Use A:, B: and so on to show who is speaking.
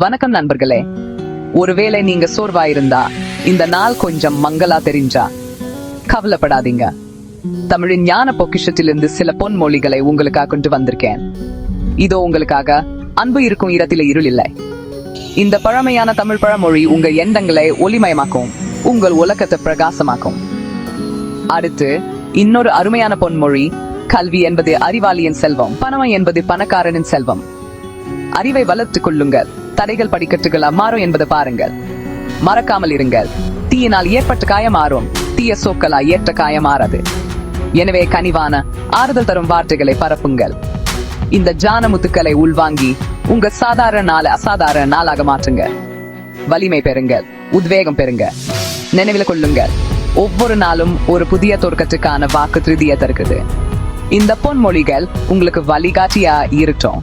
A: வணக்கம் நண்பர்களே. ஒருவேளை நீங்க சோர்வா இருந்தா இந்த நாள் கொஞ்சம் மங்களா தெரிஞ்சா? கவலைப்படாதீங்க. தமிழின் ஞான பொக்கிஷத்திலிருந்து சில பொன்மொழிகளை உங்களுக்காக கொண்டு வந்திருக்கேன். இதோ உங்களுக்காக அன்பு இருக்கும் இடத்தில இருள் இல்லை. இந்த பழமையான தமிழ் பழமொழி உங்க எண்ணங்களை ஒளிமயமாக்கும் உங்கள் உலகத்தை பிரகாசமாக்கும். அடுத்து இன்னொரு அருமையான பொன்மொழி கல்வி என்பது அறிவாளியின் செல்வம் பணம் என்பது பணக்காரனின் செல்வம். அறிவை வளர்த்துக் கொள்ளுங்கள். தடைகள் படிக்கட்டுகள் மாறும் என்பதை பாருங்கள். மறக்காமல் இருங்கள். தீயினால் ஏற்பட்ட காயம் மாறும் தீய சோக்கலா ஏற்ற காயம் மாறாது எனவே கனிவான ஆறுதல் தரும் வார்த்தைகளை பரப்புங்கள். இந்த ஜான முத்துக்களை உள்வாங்கி உங்க சாதாரண நாளை அசாதாரண நாளாக மாற்றுங்க வலிமை பெறுங்கள் உத்வேகம் பெறுங்க நினைவில் கொள்ளுங்கள் ஒவ்வொரு நாளும் ஒரு புதிய தோற்கத்துக்கான வாக்கு திருதியை தருகிறது. இந்த பொன்மொழிகள் உங்களுக்கு வழிகாட்டியா இருக்கட்டும்.